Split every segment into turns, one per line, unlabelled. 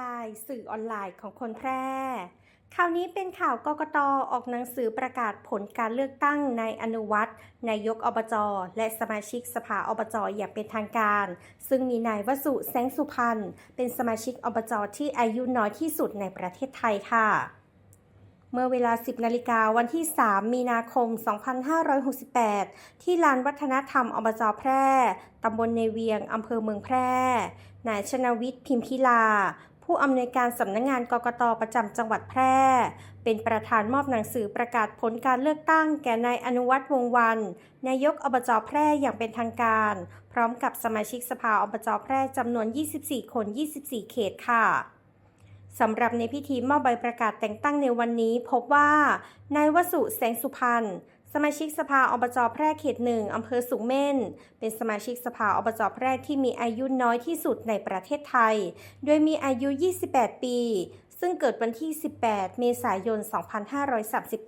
ไลน์สื่อออนไลน์ของคนแพร่ข่าวนี้เป็นข่าวกกตออกหนังสือประกาศผลการเลือกตั้งในอนุวัตรนายกอบจและสมาชิกสภาอบจอย่างเป็นทางการ ซึ่งมีนายวสุแสงสุพรรณเป็นสมาชิกอบจที่อายุน้อยที่สุดในประเทศไทยค่ะเมื่อเวลา 10 นาฬิกาวันที่ 3 มีนาคม 2568 ที่ลานวัฒนธรรมอบจแพร่ ตำบลในเวียง อำเภอเมืองแพร่ นายชนวิทย์พิมพิลา ผู้อำนวยการสำนักงงานกกตประจำจังหวัดแพร่ เป็นประธานมอบหนังสือประกาศผลการเลือกตั้งแก่นายอนุวัฒน์วงวัน นายกอบจแพร่อย่างเป็นทางการ พร้อมกับสมาชิกสภาอบจแพร่จำนวน 24 คน 24 เขตค่ะสำหรับในพิธีมอบใบประกาศแต่งตั้งในวันนี้พบว่านายวสุแสงสุพรรณ สมาชิกสภาอบจแพร่เขตหนึ่งอำเภอสูงเม่น เป็นสมาชิกสภาอบจแพร่ที่มีอายุน้อยที่สุดในประเทศไทย โดยมีอายุ 28 ปี ซึ่งเกิดวันที่ 18 เมษายน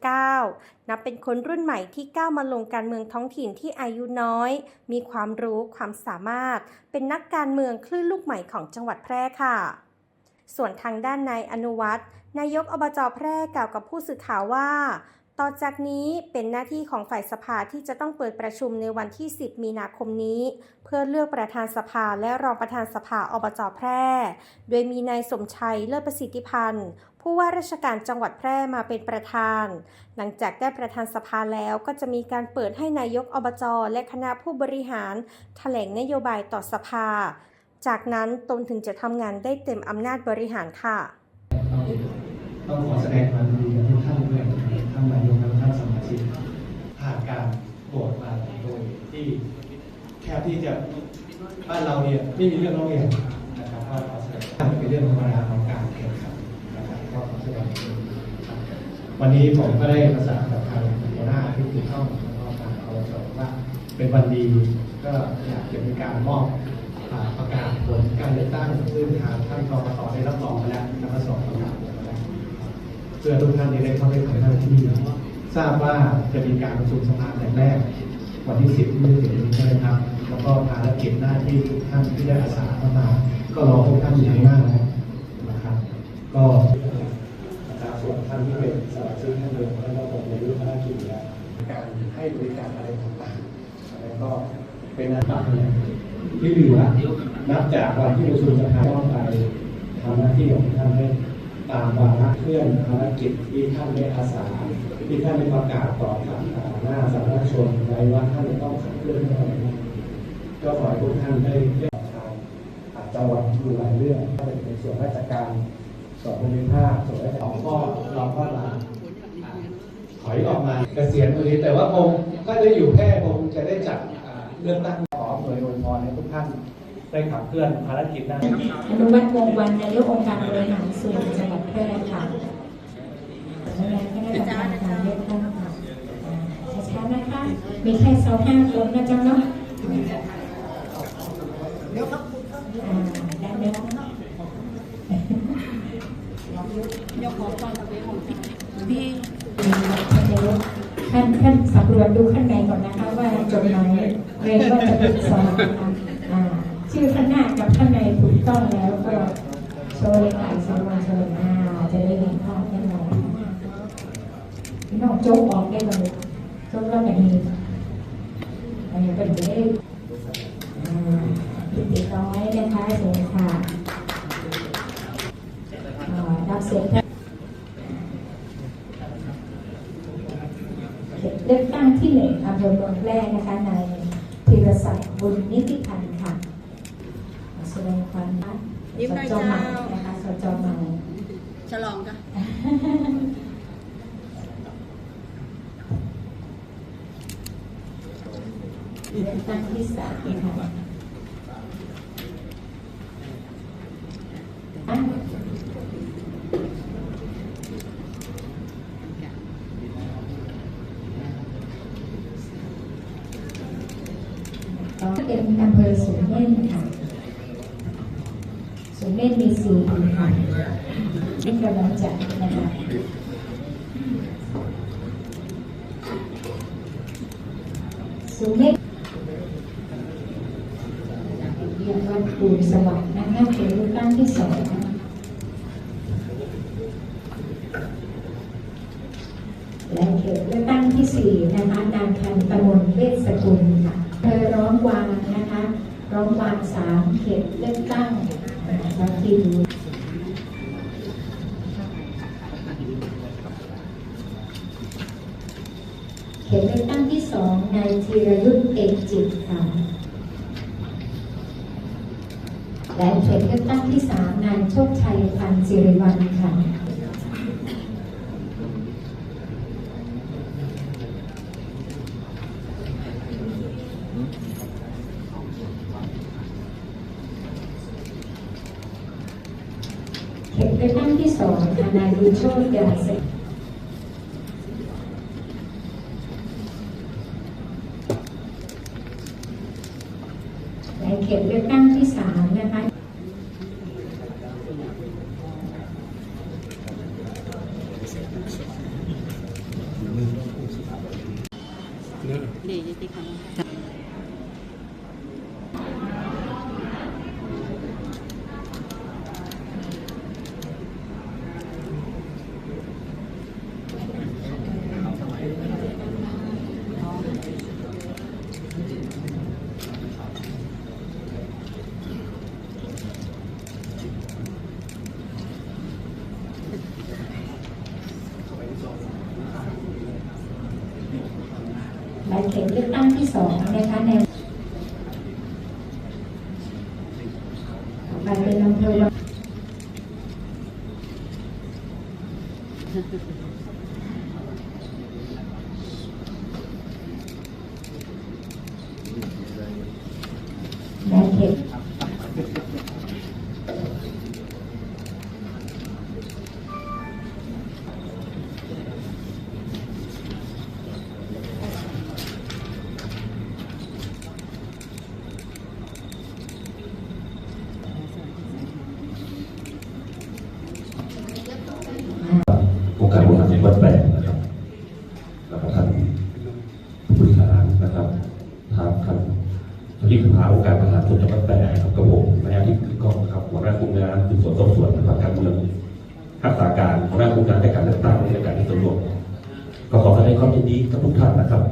2539 นับเป็นคนรุ่นใหม่ที่ก้าวมาลงการเมืองท้องถิ่นที่อายุน้อย มีความรู้ความสามารถ เป็นนักการเมืองคลื่นลูกใหม่ของจังหวัดแพร่ค่ะส่วนทางด้านนายอนุวัฒน์นายกอบจแพร่กล่าวกับผู้สื่อข่าวว่า ต่อจากนี้เป็นหน้าที่ของฝ่ายสภาที่จะต้องเปิดประชุมในวันที่ 10 มีนาคมนี้ เพื่อเลือกประธานสภาและรองประธานสภาอบจแพร่ โดยมีนายสมชัยเลิศประสิทธิพันธ์ผู้ว่าราชการจังหวัดแพร่มาเป็นประธาน หลังจากได้ประธานสภาแล้วก็จะมีการเปิดให้นายกอบจและคณะผู้บริหาร แถลงนโยบายต่อสภา จากนั้นตนถึงจะทำงานได้เต็มอำนาจบริหารค่ะ
ต้องขอแสดงความ ที่แค่ที่จะบ้านเราเนี่ยไม่มีเรื่องร้องเรียนนะครับก็ขอแสดงเป็นเรื่องธรรมดาของการแข่งขันนะครับก็ขอแสดงความยินดีครับวันนี้ผมก็ได้ประสานกับทางหัวหน้าที่เกี่ยวข้องแล้วก็ทางอบจว่าเป็นวันดีก็อยากจะมีการมอบประกาศผลการเลือกตั้งซึ่งทางท่านกรกตได้รับรองไปแล้วแล้วก็สอบประกาศไปแล้วเพื่อทุกท่านที่ได้เข้าไปทำหน้าที่ทราบว่าจะมีการประชุมสภาแต่แรก วันที่10ที่จะถึงนี้ใช่ไหมครับ แล้วก็ภารกิจหน้าที่ทุกท่านที่ได้อาสาเข้ามา ก็รอทุกท่านอยู่ข้างหน้าแล้วนะครับ ก็นะครับส่วนท่านที่เป็นสมาชิกท่านเดิมแล้วก็ผมในรุ่นภารกิจแล้วการให้บริการอะไรต่างๆแล้วก็เป็นอาบัติเนี่ยที่เหลือนับจากวันที่ประชุมสภาต้องไปทำหน้าที่ของท่านให้ ตามวาระเคลื่อนภารกิจที่ท่านได้อาสาที่ท่านได้ประกาศต่อสาธารณสาธารณชนไว้ว่าท่านจะต้องขับเคลื่อนเรื่องอะไรบ้างก็ขอให้ทุกท่านได้ได้ทางจังหวัดดูหลายเรื่องถ้าเป็นในส่วนราชการส่วนภูมิภาคส่วนราชการก็เราก็มาถอยออกมาเกษียณตรงนี้แต่ว่าคงก็จะอยู่แค่คงจะได้จัดเลือกตั้งขอหน่วยอวยพรให้ทุกท่าน ได้ขับเคลื่อนภารกิจหน้าที่
อนุวัฒน์วงศ์วันนายกองค์การบริหารส่วนจังหวัดแพร่ค่ะสำนักงานคณะกรรมการการเลือกตั้งค่ะอ่าช้าๆนะคะมีแค่สองห้าคนนะจ๊ะเนาะเดี๋ยวครับอ่าได้เดี๋ยวพี่ท่านท่านสำรวจดูข้างในก่อนนะคะว่าจดหมายเกรงว่าจะผิดสอบนะคะอ่า ชื่อข้างหน้ากับข้างในถูกต้องแล้วก็โชว์เลยค่ะสมาโชว์หนอ่าจะได้เห็นภาพแน่นอนพี่น้องโจ๊กออกได้เลยโจ๊กแล้วแบบนี้อันนี้เป็นไปได้อ่าพิธีน้อยนะคะเชิญค่ะอ่ารับเสียงค่ะ เลือกตั้งที่หนึ่งอำเภอเมืองแพร่นะคะนายธีรศักดิ์บุญนิติพันธ์ค่ะขอแสดงความรัก
ยิ้มหน่อย
สจใหม่
เจ้า
นะคะสจใหม่
ฉลองกัน
เลือกตั้งที่สามค่ะอะเป็นอำเภอสูงเม่นค่ะสูงเม่นมีสี่อำเภอที่กำลังจัดนะคะสูงเม่น สวัสดิ์นะคะเป็นรูปร่างที่สองและเขตเลือกตั้งที่สี่นะคะนางคันตมนเวสกุลค่ะเธอร้องวางนะคะร้องวางสามเขตเลือกตั้งบางทีดูเขตเลือกตั้งที่สองนายธีรยุทธ์เอกจิตค่ะ และเขตเลือกตั้งที่สามนายโชคชัยพันธ์สิริวัลย์ค่ะเขตเลือกตั้งที่สองค่ะนายบุญโชติยาเสก thì cảm ơn สองนะคะในต่อไปเป็นอำเภอวังและเขตอ่า
องค์การบริหารส่ วัดแปดนะครับแล้วก็ท่านผู้บริหารนะครับทางท่านที่ปรึกษาอการบริหารส่วนจังหวัดแปดนะครับกับผมนายอาทิตย์คือกองนะครับหัวหน้ากลุ่มงานสืบสวนสอบสวนนะครับการเมืองรักษาการหัวหน้ากลุ่มงานในการเลือกตั้งในการที่สำรวจก็ขอแสดงความยินดีกับทุกท่านนะครับ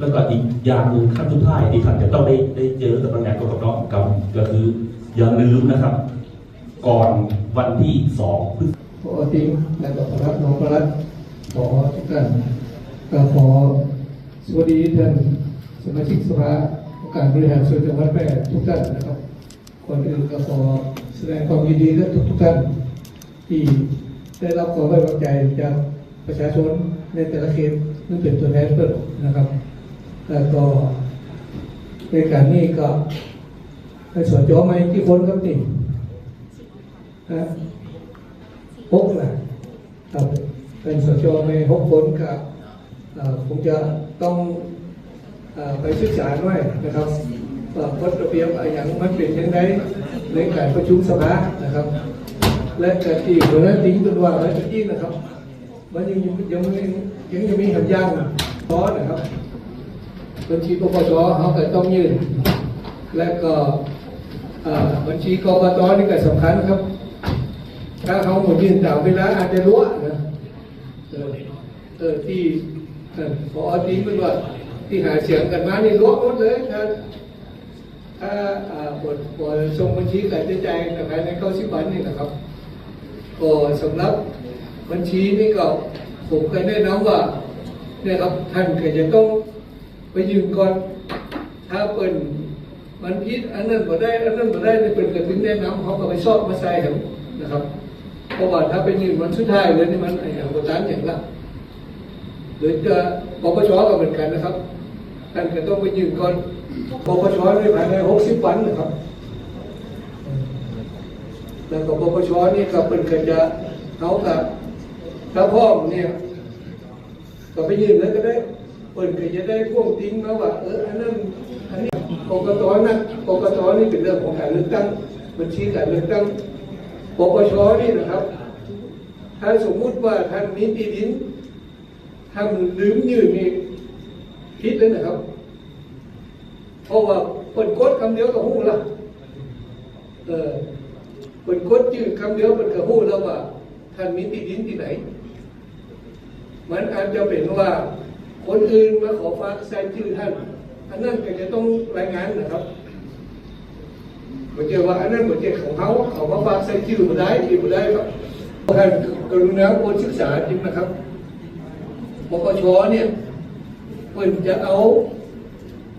แล้วก็อีกอย่างหนึ่งขั้นสุดท้ายที่ท่านจะต้องได้ได้เจอกับพนักงานกรกตกับก็คืออย่าลืมนะครับ ก่อนวันที่สองพฤษ
ขอทิ้งและก็รับน้องระรัต ขอทุกท่านก็ขอสวัสดีท่านสมาชิกสภาองค์การบริหารส่วนจังหวัดแพร่ทุกท่านนะครับก่อนอื่นก็ขอแสดงความยินดีกับทุกทุกท่านที่ได้รับความไว้วางใจจากประชาชนในแต่ละเขตซึ่งเป็นตัวแทนเปิดนะครับ แล้วก็ในการนี้ก็ในส่วนจอไม่กี่คนครับนี่นะหกนะครับ เป็นสจในหกคนกับเอ่อคงจะต้องอไปศึกษาด้วยนะครับว่ากฎระเบียบอะไรอย่างมันเป็นยังไงในการประชุมสภานะครับ และกติกาและติ้งตัวว่าอะไรตะกี้นะครับ มันยังยังไม่ยังยังมีหันยางพอนะครับบัญชีปปชเขาก็ต้องยื่นและก็บัญชีกปตนี่ก็สำคัญครับ ถ้าเขาหมดยื่นตามเวลาอาจจะรั่วน เออที่เออพอทีมันว่าที่หาเสียงกันมานี่รั่วหมดเลยถ้าถ้าอ่บทบทส่งบัญชีการใช้จ่ายภายในเข้าสิบวันนี่นะครับก็สำหรับบัญชีนี่ก็ผมเคยแนะนำว่าเนี่ยครับท่านก็จะต้องไปยืมก่อน ถ้าเปิดมันพิษอันนั้นบ่ได้ อันนั้นบ่ได้เนี่ยเป็นกระถึงแนะนำเขาก็ไปสอบมาใส่ครับนะครับ เพราะว่าถ้าไปยืนวันสุดท้ายเลยนี่มันไอ้อย่างประจานอย่างละหรือจะปปชก็เหมือนกันนะครับท่านก็ต้องไปยืนก่อนปปชในภายในหกสิบวันนะครับ แล้วก็ปปชนี่ก็เป็นก็จะเขากับถ้าพ่อเนี่ยก็ไปยืนแล้วก็ได้เปิดก็จะได้พ่วงติ้งมาว่าเอออันนั้นอันนี้กกตนั่นกกตนี่เป็นเรื่องของการเลือกตั้งบัญชีการเลือกตั้ง ปปชนี่นะครับ ถ้าสมมุติว่าท่านมีที่ดินท่านลืมยืนนี่ผิดเลยนะครับ เพราะว่าเปิดกดคำเดียวก็หู้ละเออเปิดกดยื่นคำเดียวมันก็หู้แล้วว่าท่านมีที่ดินที่ไหน มันอาจจะเป็นว่า คนอื่นมาขอฝาแซงชื่อท่านอันนั้นก็จะต้องรายงานนะครับ ผมเจอว่าอันนั้นผมเจอของเขาเขามาฝากแซงชื่อมาได้ที่มาได้ครับท่านกรุณาโปรดศึกษาจริงนะครับปปชเนี่ยเพิ่นจะเอา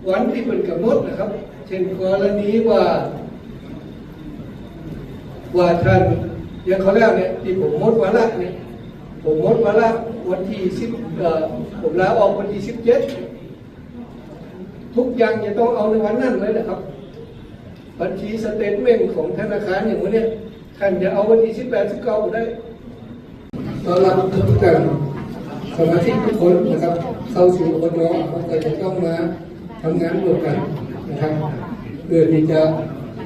วันที่เป็นกำหนดนะครับ เช่นกรณีว่า ว่าท่านอย่างเขาแรกเนี่ยที่ผมมดวาระเนี่ยผมมดวาระวันที่สิบผมลาออกวันที่สิบเจ็ดทุกอย่างจะต้องเอาในวันนั้นเลยนะครับ บัญชีสเตทเมนต์ของธนาคารอย่างวันนี้ท่านจะเอาวันที่สิบแปดสิบเก้าได้ตอนรับทุกท่านสมาชิกทุกคนนะครับเข้าสู่อบจเราก็จะต้องมาทำงานร่วมกันนะครับเพื่อที่จะ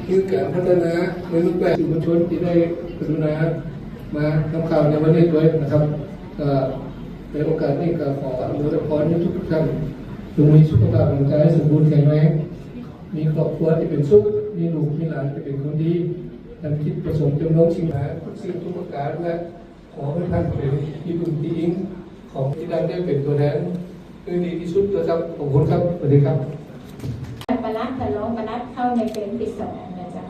คือการพัฒนาในรูปแบบสื่อมวลชนที่ได้กรุณามาทำข่าวในวันนี้ด้วยนะครับในโอกาสนี้ก็ขออนุโมทนาพรให้ทุกท่านจงมีสุขภาพร่างกายสมบูรณ์แข็งแรงมีครอบครัวที่เป็นสุข มีลูกมีหลานที่เป็นคนดีท่านคิดประสงค์จำนงสิ่งหาทุกสิ่งทุกประการและขอให้ท่านเป็นที่พึ่งที่อิงของที่ท่านได้เป็นตัวแทนคือดีที่สุดนะครับขอบคุณครับสวัสดีครับ
ประลัดแต่ร้องประลัดเข้าในเฟรมที่สองนะจ๊ะ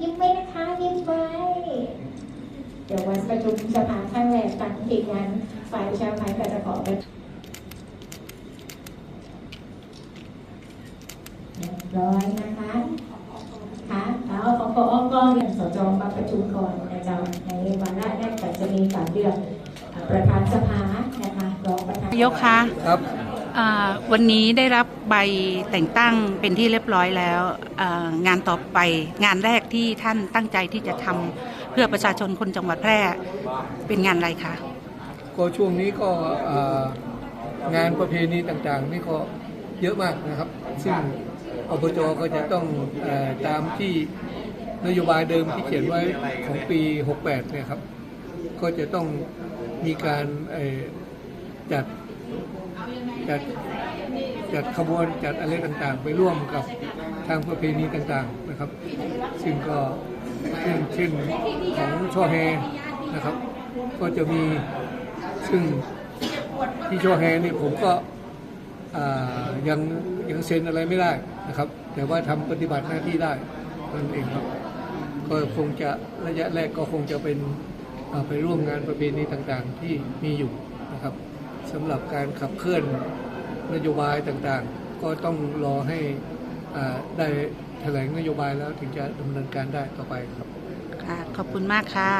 ยิ้มไว้นะคะยิ้มไว้เดี๋ยววันประชุมสภาข้างแรกตั้งทีมงานฝ่ายประชาภัยก็จะขอไปเรียบร้อยนะคะค่ะแล้วของพอก็เรียนสจมาประชุมก่อนนะจ๊ะในวันแรกแรกก็จะมีการเลือกอ่าประธานสภานะคะรองประธาน
นายกคะ
ครับ
อ่าวันนี้ได้รับใบแต่งตั้งเป็นที่เรียบร้อยแล้วอ่างานต่อไปงานแรกที่ท่านตั้งใจที่จะทำเพื่อประชาชนคนจังหวัดแพร่เป็นงานอะไรคะ
ก็ช่วงนี้ก็อ่างานประเพณีต่างๆนี่ก็เยอะมากนะครับ ซึ่ง อบจก็จะต้องตามที่นโยบายเดิมที่เขียนไว้ของปี 68 เนี่ยครับ ก็จะต้องมีการจัดจัดจัดขบวนจัดอะไรต่างๆ ไปร่วมกับทางประเพณีต่างๆนะครับ ซึ่งก็เช่นเช่นของช่อแฮนะครับ ก็จะมีซึ่งที่ช่อแฮนี่ผมก็ ยังยังเซ็นอะไรไม่ได้นะครับ แต่ว่าทำปฏิบัติหน้าที่ได้นั่นเองครับก็คงจะระยะแรกก็คงจะเป็นไปร่วมงานประเพณีต่างๆที่มีอยู่นะครับสำหรับการขับเคลื่อนนโยบายต่างๆ ก็ต้องรอให้ได้แถลงนโยบายแล้วถึงจะดำเนินการได้ต่อไปครับ
ขอบคุณมากค่ะ